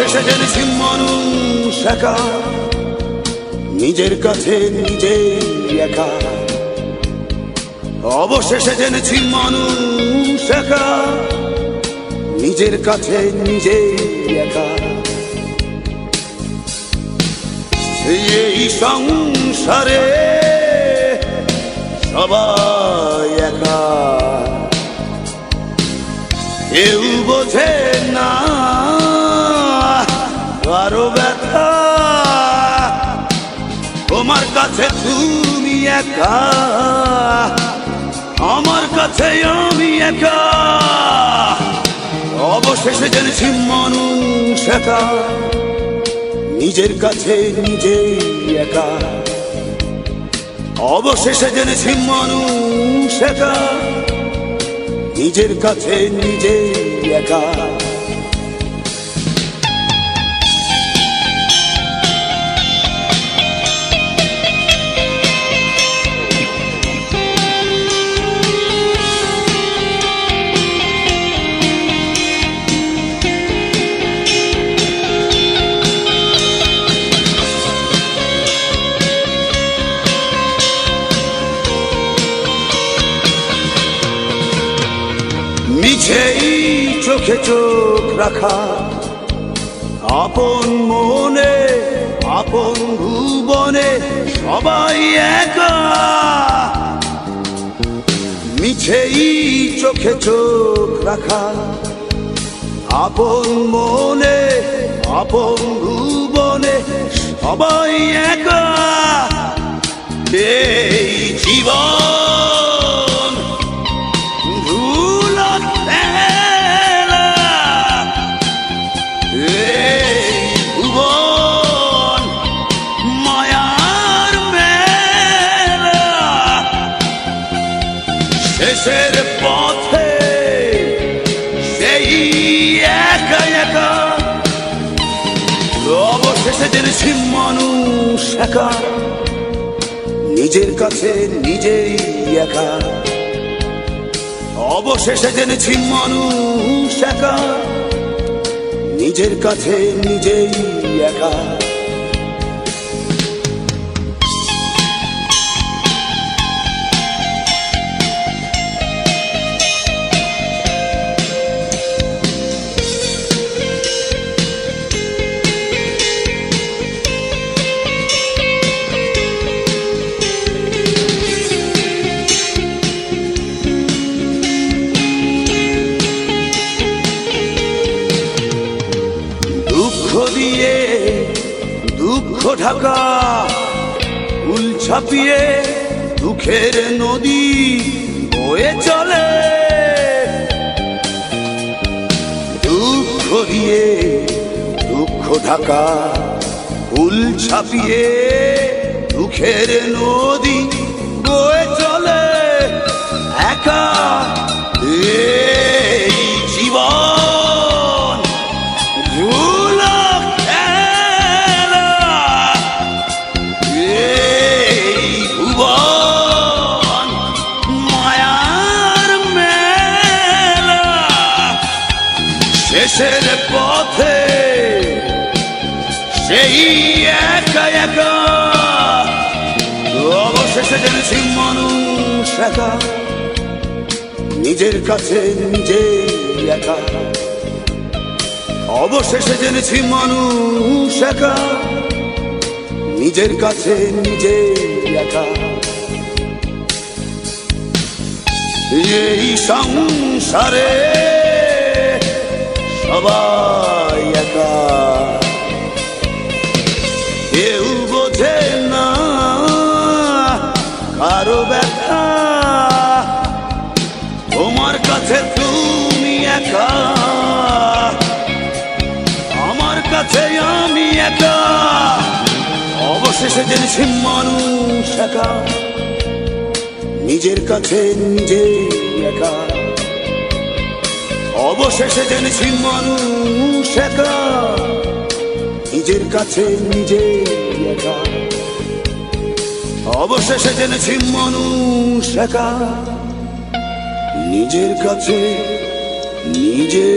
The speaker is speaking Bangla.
অবশেষে জেনেছি মানুষ একা। নিজের কাছে নিজে একা। অবশেষে জেনেছি মানুষ একা। নিজের কাছে নিজে একা। এই সংসারে সবাই একা। কেউ বোঝে কাছে তুমি একা। আমার কাছে আমি একা। অবশেষে জেনেছি মানুষ একা। নিজের কাছে নিজে একা। অবশেষে জেনেছি মানুষ একা। নিজের কাছে নিজে একা। চোখে চোখ রাখা, আপন মনে, আপন ভুবনে সবাই একা। মিছেই চোখে চোখ রাখা, আপন মনে, আপন ভুবনে সবাই একা। এই জীবন শেষের পথে সেই একা একা অবশেষে জেনেছি মানুষ একা নিজের কাছে নিজেই একা অবশেষে জেনেছি মানুষ একা নিজের কাছে নিজেই একা দুঃখ ঢাকা, উল ছাপিয়ে দুঃখের নদী বয়ে চলে। দুঃখ দিয়ে দুঃখ ঢাকা, উল ছাপিয়ে দুঃখের নদী শেষের পথে, সেই একা একা, অবশেষে জেনেছি মানুষ একা, নিজের কাছে নিজে একা। অবশেষে জেনেছি মানুষ একা, নিজের কাছে নিজে একা। এই সংসারে সবাই একা। কেউ বোঝে না কারও ব্যথা। তোমার কাছে তুমি একা। আমার কাছে আমি একা। অবশেষে জেনেছি মানুষ একা। নিজের কাছে নিজে একা। অবশেষে জেনেছি মানুষ একা, নিজের কাছে নিজে একা। অবশেষে জেনেছি মানুষ একা, নিজের কাছে নিজে